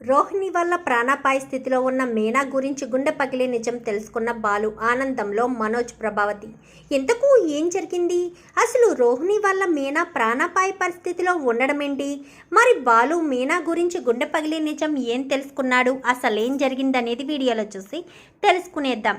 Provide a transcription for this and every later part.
రోహిణి వల్ల ప్రాణాపాయ స్థితిలో ఉన్న మీనా గురించి గుండె పగిలే నిజం తెలుసుకున్న బాలు ఆనందంలో మనోజ్ ప్రభావతి. ఇంతకు ఏం జరిగింది? అసలు రోహిణి వల్ల మీనా ప్రాణాపాయ పరిస్థితిలో ఉండడమేంటి? మరి బాలు మీనా గురించి గుండె పగిలే నిజం ఏం తెలుసుకున్నాడు? అసలు ఏం జరిగిందనేది వీడియోలో చూసి తెలుసుకునేద్దాం.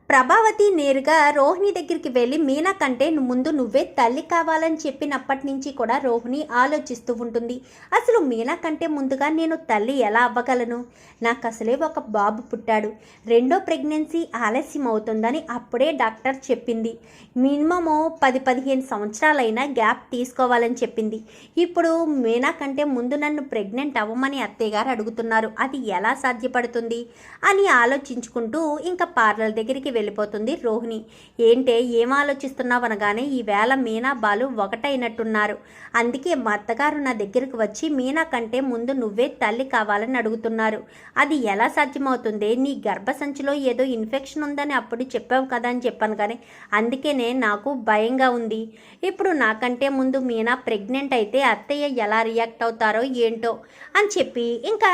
ప్రభావతి నేరుగా రోహిణి దగ్గరికి వెళ్ళి మీనా కంటే ముందు నువ్వే తల్లి కావాలని చెప్పినప్పటి నుంచి కూడా రోహిణి ఆలోచిస్తూ ఉంటుంది. అసలు మీనా కంటే ముందుగా నేను తల్లి ఎలా అవ్వగలను? నాకు అసలే ఒక బాబు పుట్టాడు. రెండో ప్రెగ్నెన్సీ ఆలస్యం అవుతుందని అప్పుడే డాక్టర్ చెప్పింది. మినిమము పది పదిహేను సంవత్సరాలైనా గ్యాప్ తీసుకోవాలని చెప్పింది. ఇప్పుడు మీనా కంటే ముందు నన్ను ప్రెగ్నెంట్ అవ్వమని అత్తయ్య గారు అడుగుతున్నారు. అది ఎలా సాధ్యపడుతుంది? అని ఆలోచించుకుంటూ ఇంకా పార్లర్ దగ్గరికి వెళ్ళిపోతుంది. రోహిణి ఏంటే ఏం ఆలోచిస్తున్నావు అనగానే ఈవేళ మీనా బాలు ఒకటైనట్టున్నారు. అందుకే మా అత్తగారు నా దగ్గరికి వచ్చి మీనా కంటే ముందు నువ్వే తల్లి కావాలని అడుగుతున్నారు. అది ఎలా సాధ్యమవుతుంది? నీ గర్భసంచిలో ఏదో ఇన్ఫెక్షన్ ఉందని అప్పుడు చెప్పావు కదా అని చెప్పాను కానీ అందుకనే నాకు భయంగా ఉంది. ఇప్పుడు నాకంటే ముందు మీనా ప్రెగ్నెంట్ అయితే అత్తయ్య ఎలా రియాక్ట్ అవుతారో ఏంటో అని చెప్పి ఇంకా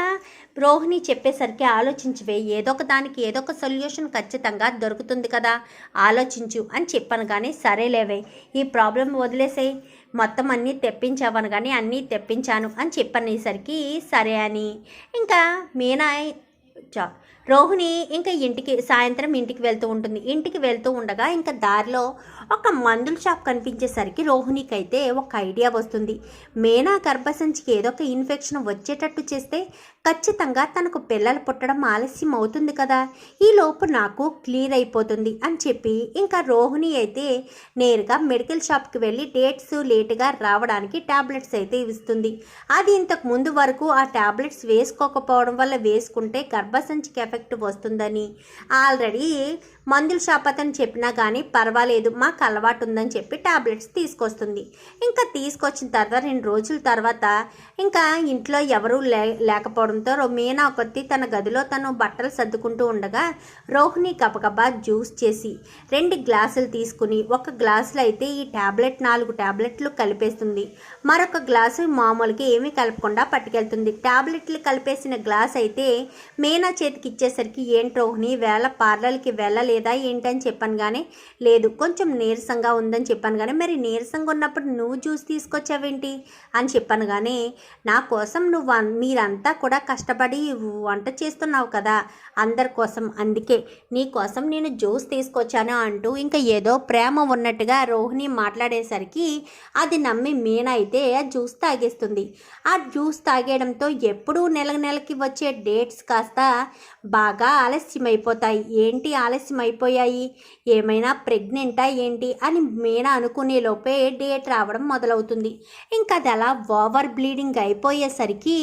రోహిణి చెప్పేసరికి ఆలోచించివే ఏదో ఒక దానికి ఏదో ఒక సొల్యూషన్ ఖచ్చితంగా దొరుకుతుంది కదా. ఆలోచించు అని చెప్పాను కానీ సరేలేవే ఈ ప్రాబ్లం వదిలేసే మొత్తం అన్నీ తెప్పించావను కానీ అన్నీ తెప్పించాను అని చెప్పనేసరికి సరే అని. ఇంకా మీనా చా రోహిణి ఇంకా ఇంటికి సాయంత్రం ఇంటికి వెళ్తూ ఉంటుంది. ఇంటికి వెళ్తూ ఉండగా ఇంకా దారిలో ఒక మందుల షాప్ కనిపించేసరికి రోహిణికి అయితే ఒక ఐడియా వస్తుంది. మేనా గర్భసంచికి ఏదో ఒక ఇన్ఫెక్షన్ వచ్చేటట్టు చేస్తే ఖచ్చితంగా తనకు పిల్లలు పుట్టడం ఆలస్యం అవుతుంది కదా. ఈ లోపు నాకు క్లియర్ అయిపోతుంది అని చెప్పి ఇంకా రోహిణి అయితే నేరుగా మెడికల్ షాప్కి వెళ్ళి డేట్స్ లేటుగా రావడానికి టాబ్లెట్స్ అయితే ఇస్తుంది. అది ఇంతకు ముందు వరకు ఆ టాబ్లెట్స్ వేసుకోకపోవడం వల్ల వేసుకుంటే గర్భసంచికి ఎఫెక్ట్ వస్తుందని. ఆల్రెడీ మందుల షాప్ అతను చెప్పినా కానీ పర్వాలేదు మాకు అలవాటు ఉందని చెప్పి ట్యాబ్లెట్స్ తీసుకొస్తుంది. ఇంకా తీసుకొచ్చిన తర్వాత రెండు రోజుల తర్వాత ఇంకా ఇంట్లో ఎవరూ లే లేకపోవడంతో రో- మీనా ఒకటి తన గదిలో తను బట్టలు సర్దుకుంటూ ఉండగా రోహిణి కపకపా జ్యూస్ చేసి రెండు గ్లాసులు తీసుకుని ఒక గ్లాసులో అయితే ఈ టాబ్లెట్ నాలుగు టాబ్లెట్లు కలిపేస్తుంది. మరొక గ్లాసు మామూలుగా ఏమీ కలపకుండా పట్టుకెళ్తుంది. టాబ్లెట్లు కలిపేసిన గ్లాస్ అయితే మీనా చేతికి ఇచ్చేసరికి ఏంటి రోహిణి వేళ పార్లర్కి వెళ్ళలేదా? ఏంటని చెప్పాను కానీ లేదు కొంచెం నీరసంగా ఉందని చెప్పాను కానీ మరి నీరసంగా ఉన్నప్పుడు నువ్వు జ్యూస్ తీసుకొచ్చావేంటి? అని చెప్పాను కానీ నా కోసం నువ్వు మీరంతా కూడా కష్టపడి వంట చేస్తున్నావు కదా అందరి కోసం అందుకే. నీ కోసం నేను జ్యూస్ తీసుకొచ్చాను అంటూ ఇంకా ఏదో ప్రేమ ఉన్నట్టుగా రోహిణి మాట్లాడేసరికి అది నమ్మి మీనా అయితే ఆ జ్యూస్ తాగేస్తుంది. ఆ జ్యూస్ తాగేయడంతో ఎప్పుడూ నెల నెలకి వచ్చే డేట్స్ కాస్త బాగా ఆలస్యమైపోతాయి. ఏంటి ఆలస్యం అయిపోయాయి ఏమైనా ప్రెగ్నెంటా ఏంటి అని మీనా అనుకునే లోపే డేట్ రావడం మొదలవుతుంది. ఇంకా అది అలా ఓవర్ బ్లీడింగ్ అయిపోయేసరికి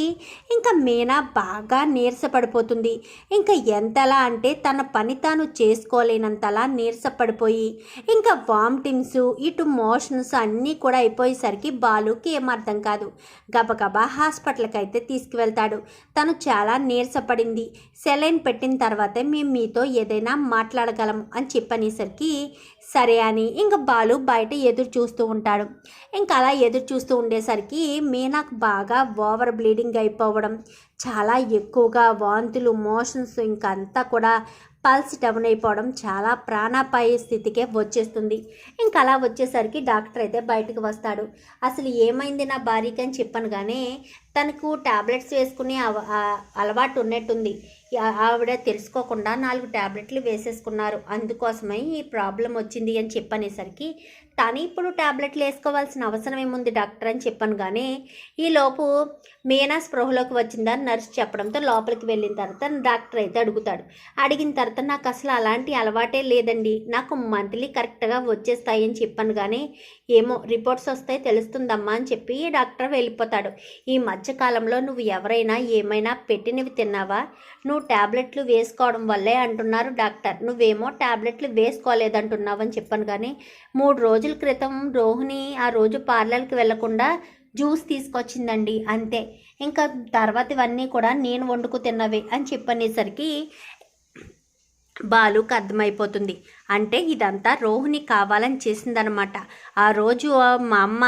ఇంకా మీనా బాగా నీరసపడిపోతుంది. ఇంకా ఎంతలా అంటే తన పని తాను చేసుకోలేనంతలా నీరసపడిపోయి. ఇంకా వామిటింగ్స్ ఇటు మోషన్స్ అన్నీ కూడా అయిపోయేసరికి బాలుకి ఏం అర్థం కాదు. గబగబా హాస్పిటల్కి అయితే తీసుకువెళ్తాడు. తను చాలా నీరసపడింది. సెలైన్ పెట్టిన తర్వాతే మేము మీతో ఏదైనా మాట్లాడగలం అని చెప్పనేసరికి సరే అని ఇంకా బాలు బయట ఎదురు చూస్తూ ఉంటాడు. ఇంకా అలా ఎదురు చూస్తూ ఉండేసరికి మీనాకు బాగా ఓవర్ బ్లీడింగ్ అయిపోవడం చాలా ఎక్కువగా వాంతులు మోషన్స్ ఇంకా అంతా కూడా పల్స్ డౌన్ అయిపోవడం చాలా ప్రాణాపాయ స్థితికే వచ్చేస్తుంది. ఇంకా అలా వచ్చేసరికి డాక్టర్ అయితే బయటకు వస్తాడు. అసలు ఏమైంది నా భార్యకి? అని చెప్పాను కానీ తనకు టాబ్లెట్స్ వేసుకునే అవ- అలవాటు ఉన్నట్టుంది. ఆవిడ తెలుసుకోకుండా నాలుగు టాబ్లెట్లు వేసేసుకున్నారు. అందుకోసమే ఈ ప్రాబ్లం వచ్చింది అని చెప్పనేసరికి తను ఇప్పుడు టాబ్లెట్లు వేసుకోవాల్సిన అవసరం ఏముంది డాక్టర్? అని చెప్పాను. కానీ ఈలోపు మీనా స్పృహలోకి వచ్చిందని నర్స్ చెప్పడంతో లోపలికి వెళ్ళిన తర్వాత డాక్టర్ అయితే అడుగుతాడు. అడిగిన తర్వాత నాకు అసలు అలాంటి అలవాటే లేదండి. నాకు మంత్లీ కరెక్ట్గా వచ్చేస్తాయి అని చెప్పాను. కానీ ఏమో రిపోర్ట్స్ వస్తాయి తెలుస్తుందమ్మా అని చెప్పి డాక్టర్ వెళ్ళిపోతాడు. ఈ మధ్యకాలంలో నువ్వు ఎవరైనా ఏమైనా పెట్టినవి తిన్నావా? నువ్వు నువ్వు టాబ్లెట్లు వేసుకోవడం వల్లే అంటున్నారు డాక్టర్. నువ్వేమో టాబ్లెట్లు వేసుకోలేదంటున్నావు అని చెప్పాను కానీ మూడు రోజుల క్రితం రోహిణి ఆ రోజు పార్లర్కి వెళ్ళకుండా జ్యూస్ తీసుకొచ్చిందండి. అంతే. ఇంకా తర్వాత ఇవన్నీ కూడా నేను వండుకు తిన్నవే అని చెప్పనేసరికి బాలుకి అర్థమైపోతుంది. అంటే ఇదంతా రోహిణి కావాలని చేసిందనమాట. ఆ రోజు మా అమ్మ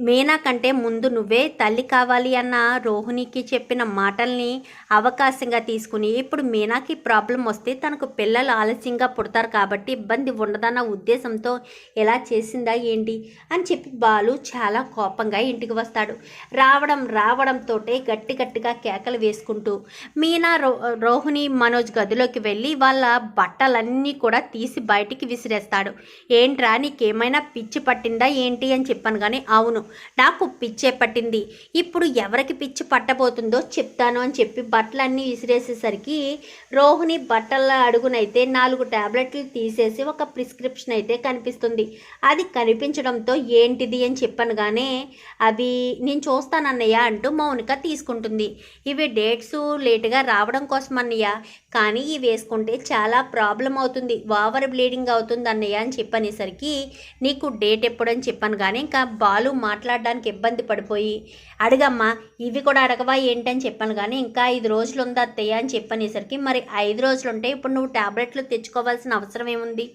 మీనా కంటే ముందు నువ్వే తల్లి కావాలి అన్న రోహిణికి చెప్పిన మాటల్ని అవకాశంగా తీసుకుని ఇప్పుడు మీనాకి ప్రాబ్లం వస్తే తనకు పిల్లలు ఆలస్యంగా పుడతారు కాబట్టి ఇబ్బంది ఉండదన్న ఉద్దేశంతో ఎలా చేసిందా ఏంటి అని చెప్పి బాలు చాలా కోపంగా ఇంటికి వస్తాడు. రావడం రావడంతో గట్టి గట్టిగా కేకలు వేసుకుంటూ మీనా రో రోహిణి మనోజ్ గదిలోకి వెళ్ళి వాళ్ళ బట్టలన్నీ కూడా తీసి బయటికి విసిరేస్తాడు. ఏంట్రా నీకేమైనా పిచ్చి పట్టిందా ఏంటి అని చెప్పాను కానీ అవును నాకు పిచ్చే పట్టింది. ఇప్పుడు ఎవరికి పిచ్చి పట్టబోతుందో చెప్తాను అని చెప్పి బట్టలన్నీ విసిరేసేసరికి రోహిణి బట్టల అడుగునైతే నాలుగు టాబ్లెట్లు తీసేసి ఒక ప్రిస్క్రిప్షన్ అయితే కనిపిస్తుంది. అది కనిపించడంతో ఏంటిది అని చెప్పాను కానీ అవి నేను చూస్తానన్నయ్య అంటూ మౌనిక తీసుకుంటుంది. ఇవి డేట్స్ లేటుగా రావడం కోసం అన్నయ్య కానీ ఇవి వేసుకుంటే చాలా ప్రాబ్లం అవుతుంది ఓవర్ బ్లీడింగ్ అవుతుంది అన్నయ్య అని చెప్పనేసరికి నీకు డేట్ ఎప్పుడని చెప్పాను కానీ ఇంకా బాలు మాట్లాడడానికి ఇబ్బంది పడిపోయి అడగమ్మా ఇవి కూడా అడగవా ఏంటని చెప్పాను కానీ ఇంకా ఐదు రోజులు ఉందా అత్తయ్య అని చెప్పనేసరికి మరి ఐదు రోజులు ఉంటే ఇప్పుడు నువ్వు టాబ్లెట్లు తెచ్చుకోవాల్సిన అవసరం ఏముంది?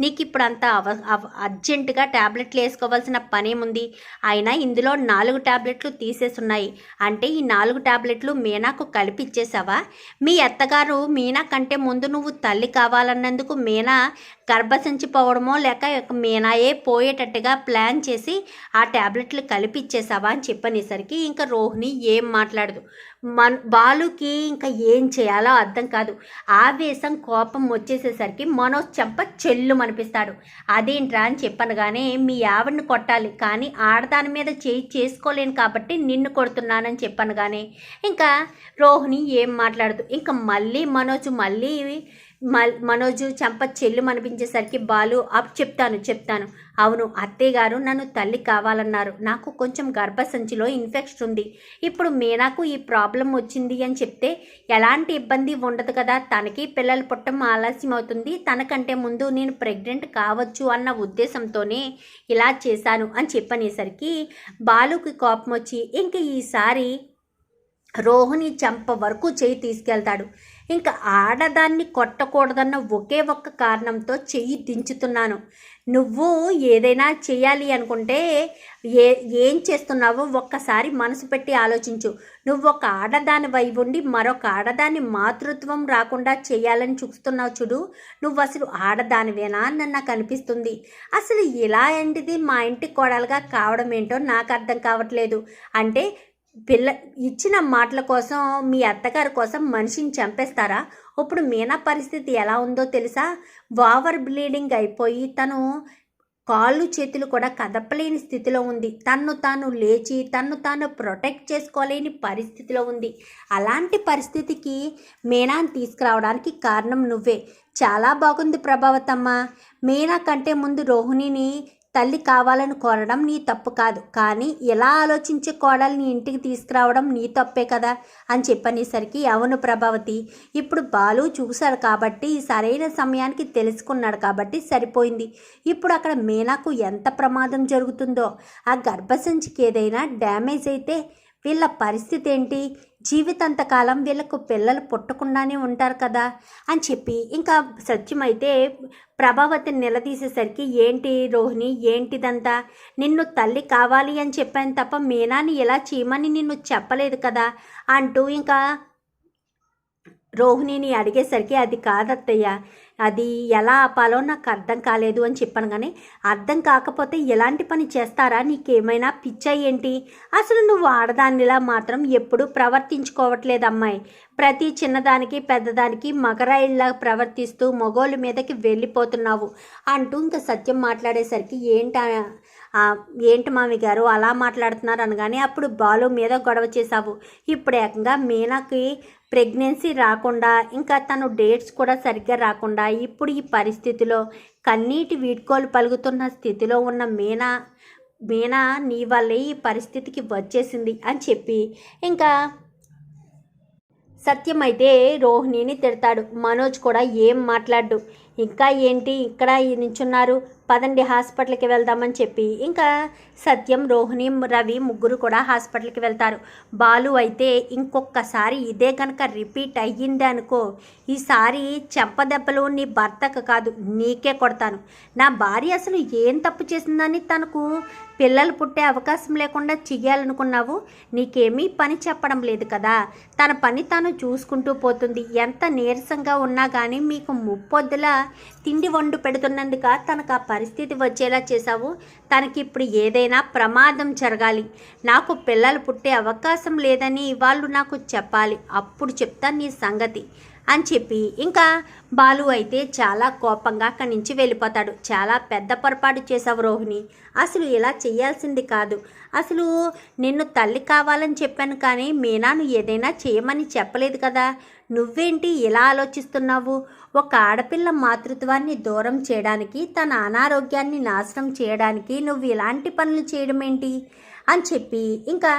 నీకు ఇప్పుడు అంత అవ అవ అర్జెంటుగా ట్యాబ్లెట్లు వేసుకోవాల్సిన పనేముంది? అయినా ఇందులో నాలుగు ట్యాబ్లెట్లు తీసేసున్నాయి. అంటే ఈ నాలుగు ట్యాబ్లెట్లు మీనాకు కలిపిచ్చేసావా? మీ అత్తగారు మీనా కంటే ముందు నువ్వు తల్లి కావాలన్నందుకు మీనా గర్భసించిపోవడమో లేక మీనాయే పోయేటట్టుగా ప్లాన్ చేసి ఆ ట్యాబ్లెట్లు కలిపిచ్చేసావా అని చెప్పనేసరికి ఇంకా రోహిణి ఏం మాట్లాడదు. మన బాలుకి ఇంకా ఏం చేయాలో అర్థం కాదు. ఆవేశం కోపం వచ్చేసేసరికి మనోజ్ చెంప చెల్లు అనిపిస్తాడు అదేంట్రా అని చెప్పనగానే కానీ మీ ఆవిడని కొట్టాలి కానీ ఆడదాని మీద చేయి చేసుకోలేను కాబట్టి నిన్ను కొడుతున్నానని చెప్పాను కానీ ఇంకా రోహిణి ఏం మాట్లాడదు. ఇంకా మళ్ళీ మనోజ్ మళ్ళీ మనోజు చంప చెల్లు అనిపించేసరికి బాలు అప్ చెప్తాను చెప్తాను. అవును అత్తయ్య గారు నన్ను తల్లి కావాలన్నారు. నాకు కొంచెం గర్భసంచిలో ఇన్ఫెక్షన్ ఉంది. ఇప్పుడు మీనాకు ఈ ప్రాబ్లం వచ్చింది అని చెప్తే ఎలాంటి ఇబ్బంది ఉండదు కదా? తనకి పిల్లలు పుట్టడం ఆలస్యం అవుతుంది తనకంటే ముందు నేను ప్రెగ్నెంట్ కావచ్చు అన్న ఉద్దేశంతోనే ఇలా చేశాను అని చెప్పనేసరికి బాలుకి కోపం వచ్చి ఇంక ఈసారి రోహిణి చంప వరకు చేయి తీసుకెళ్తాడు. ఇంకా ఆడదాన్ని కొట్టకూడదన్న ఒకే ఒక్క కారణంతో చెయ్యి దించుతున్నాను. నువ్వు ఏదైనా చేయాలి అనుకుంటే ఏ ఏం చేస్తున్నావో ఒక్కసారి మనసు పెట్టి ఆలోచించు. నువ్వు ఒక ఆడదాని వైపు ఉండి మరొక ఆడదాని మాతృత్వం రాకుండా చేయాలని చూస్తున్నావు చూడు. నువ్వు అసలు ఆడదానివేనా అని నాకు అనిపిస్తుంది. అసలు ఇలా ఏంటిది మా ఇంటి కోడలుగా కావడం ఏంటో నాకు అర్థం కావట్లేదు. అంటే పిల్ల ఇచ్చిన మాటల కోసం మీ అత్తగారి కోసం మనిషిని చంపేస్తారా? ఇప్పుడు మీనా పరిస్థితి ఎలా ఉందో తెలుసా? ఓవర్ బ్లీడింగ్ అయిపోయి తను కాళ్ళు చేతులు కూడా కదపలేని స్థితిలో ఉంది. తన్ను తాను లేచి తన్ను తాను ప్రొటెక్ట్ చేసుకోలేని పరిస్థితిలో ఉంది. అలాంటి పరిస్థితికి మీనాను తీసుకురావడానికి కారణం నువ్వే. చాలా బాగుంది ప్రభావతమ్మ. మీనా కంటే ముందు రోహిణిని తల్లి కావాలని కోరడం నీ తప్పు కాదు. కానీ ఎలా ఆలోచించే కోడల్ని ఇంటికి తీసుకురావడం నీ తప్పే కదా అని చెప్పనేసరికి అవును ప్రభావతి ఇప్పుడు బాలు చూశాడు కాబట్టి సరైన సమయానికి తెలుసుకున్నాడు కాబట్టి సరిపోయింది. ఇప్పుడు అక్కడ మీనాకు ఎంత ప్రమాదం జరుగుతుందో ఆ గర్భసంచికి ఏదైనా డ్యామేజ్ అయితే వీళ్ళ పరిస్థితి ఏంటి? జీవితాంతకాలం వీళ్ళకు పిల్లలు పుట్టకుండానే ఉంటారు కదా అని చెప్పి ఇంకా సత్యమైతే ప్రభావతిని నిలదీసేసరికి ఏంటి రోహిణి ఏంటిదంతా? నిన్ను తల్లి కావాలి అని చెప్పాను తప్ప మీనాని ఎలా చేయమని నిన్ను చెప్పలేదు కదా అంటూ ఇంకా రోహిణిని అడిగేసరికి అది కాదత్తయ్య అది ఎలా ఆపాలో నాకు అర్థం కాలేదు అని చెప్పాను కానీ అర్థం కాకపోతే ఎలాంటి పని చేస్తారా? నీకేమైనా పిచ్చా ఏంటి? అసలు నువ్వు ఆడదానిలా మాత్రం ఎప్పుడు ప్రవర్తించుకోవట్లేదు అమ్మాయి. ప్రతి చిన్నదానికి పెద్దదానికి మగరాయిల్లా ప్రవర్తిస్తూ మగోళ్ళ మీదకి వెళ్ళిపోతున్నావు అంటూ ఇంకా సత్యం మాట్లాడేసరికి ఏంట ఏంటి మామి గారు? అలా మాట్లాడుతున్నారు అనగానే అప్పుడు బాలు మీద గొడవ చేశావు. ఇప్పుడు ఏకంగా మీనాకి ప్రెగ్నెన్సీ రాకుండా ఇంకా తను డేట్స్ కూడా సరిగ్గా రాకుండా ఇప్పుడు ఈ పరిస్థితిలో కన్నీటి వీడ్కోలు పలుకుతున్న స్థితిలో ఉన్న మీనా మీనా నీ వల్లే ఈ పరిస్థితికి వచ్చేసింది అని చెప్పి ఇంకా సత్యం అయితే రోహిణిని తిడతాడు. మనోజ్ కూడా ఏం మాట్లాడు ఇంకా ఏంటి? ఇక్కడ నించున్నారు. పదండి హాస్పిటల్కి వెళ్దామని చెప్పి. ఇంకా సత్యం రోహిణి రవి ముగ్గురు కూడా హాస్పిటల్కి వెళ్తారు. బాలు అయితే ఇంకొకసారి ఇదే కనుక రిపీట్ అయ్యింది అనుకో ఈసారి చెంపదెబ్బలు నీ భర్తకు కాదు నీకే కొడతాను. నా భార్య అసలు ఏం తప్పు చేసిందని తనకు పిల్లలు పుట్టే అవకాశం లేకుండా చెయ్యాలనుకున్నావు? నీకేమీ పని చెప్పడం లేదు కదా. తన పని తాను చూసుకుంటూ పోతుంది. ఎంత నీరసంగా ఉన్నా కానీ మీకు ముప్పొద్దులా తిండి వండు పెడుతున్నందుక తనకు ఆ పరిస్థితి వచ్చేలా చేశావు. తనకి ఇప్పుడు ఏదైనా ప్రమాదం జరగాలి. నాకు పిల్లలు పుట్టే అవకాశం లేదని వాళ్ళు నాకు చెప్పాలి. అప్పుడు చెప్తా నీ సంగతి. అని చెప్పి ఇంకా బాలు అయితే చాలా కోపంగా అక్కడి నుంచి వెళ్ళిపోతాడు. చాలా పెద్ద పొరపాటు చేసావు రోహిణి. అసలు ఇలా చేయాల్సింది కాదు. అసలు నిన్ను తల్లి కావాలని చెప్పాను కానీ మీనాను ఏదైనా చేయమని చెప్పలేదు కదా. నువ్వేంటి ఇలా ఆలోచిస్తున్నావు? ఒక ఆడపిల్ల మాతృత్వాన్ని దూరం చేయడానికి తన అనారోగ్యాన్ని నాశనం చేయడానికి నువ్వు ఇలాంటి పనులు చేయడం ఏంటి అని చెప్పి ఇంకా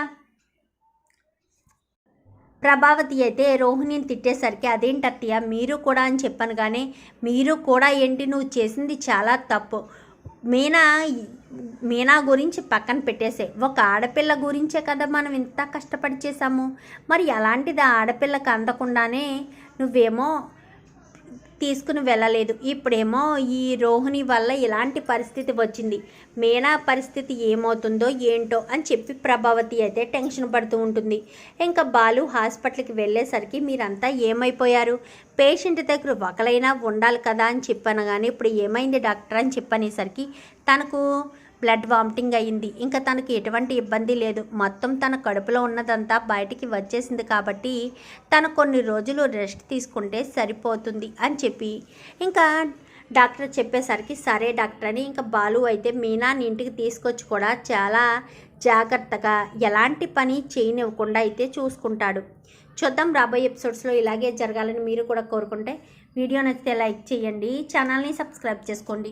ప్రభావతి అయితే రోహిణిని తిట్టేసరికి అదేంటి మీరు కూడా అని చెప్పాను కానీ మీరు కూడా ఏంటి? నువ్వు చేసింది చాలా తప్పు. మీనా మీనా గురించి పక్కన పెట్టేసే. ఒక ఆడపిల్ల గురించే కదా మనం ఇంత కష్టపడి చేసాము మరి అలాంటిది ఆడపిల్లకు ఆడపిల్లకి అందకుండానే నువ్వేమో తీసుకుని వెళ్ళలేదు. ఇప్పుడేమో ఈ రోహిణి వల్ల ఇలాంటి పరిస్థితి వచ్చింది. మీనా పరిస్థితి ఏమవుతుందో ఏంటో అని చెప్పి ప్రభావతి అయితే టెన్షన్ పడుతూ ఉంటుంది. ఇంకా బాలు హాస్పిటల్కి వెళ్ళేసరికి మీరంతా ఏమైపోయారు? పేషెంట్ దగ్గర ఒకలైనా ఉండాలి కదా అని చెప్పాను కానీ ఇప్పుడు ఏమైంది డాక్టర్ అని చెప్పనేసరికి తనకు బ్లడ్ వామిటింగ్ అయ్యింది. ఇంకా తనకి ఎటువంటి ఇబ్బంది లేదు. మొత్తం తన కడుపులో ఉన్నదంతా బయటికి వచ్చేసింది కాబట్టి తను కొన్ని రోజులు రెస్ట్ తీసుకుంటే సరిపోతుంది అని చెప్పి ఇంకా డాక్టర్ చెప్పేసరికి సరే డాక్టర్ అని ఇంకా బాలు అయితే మీనాని ఇంటికి తీసుకొచ్చి కూడా చాలా జాగ్రత్తగా ఎలాంటి పని చేయనివ్వకుండా అయితే చూసుకుంటాడు. చూద్దాం రాబోయే ఎపిసోడ్స్లో ఇలాగే జరగాలని మీరు కూడా కోరుకుంటే వీడియో నచ్చితే లైక్ చేయండి ఛానల్ని సబ్స్క్రైబ్ చేసుకోండి.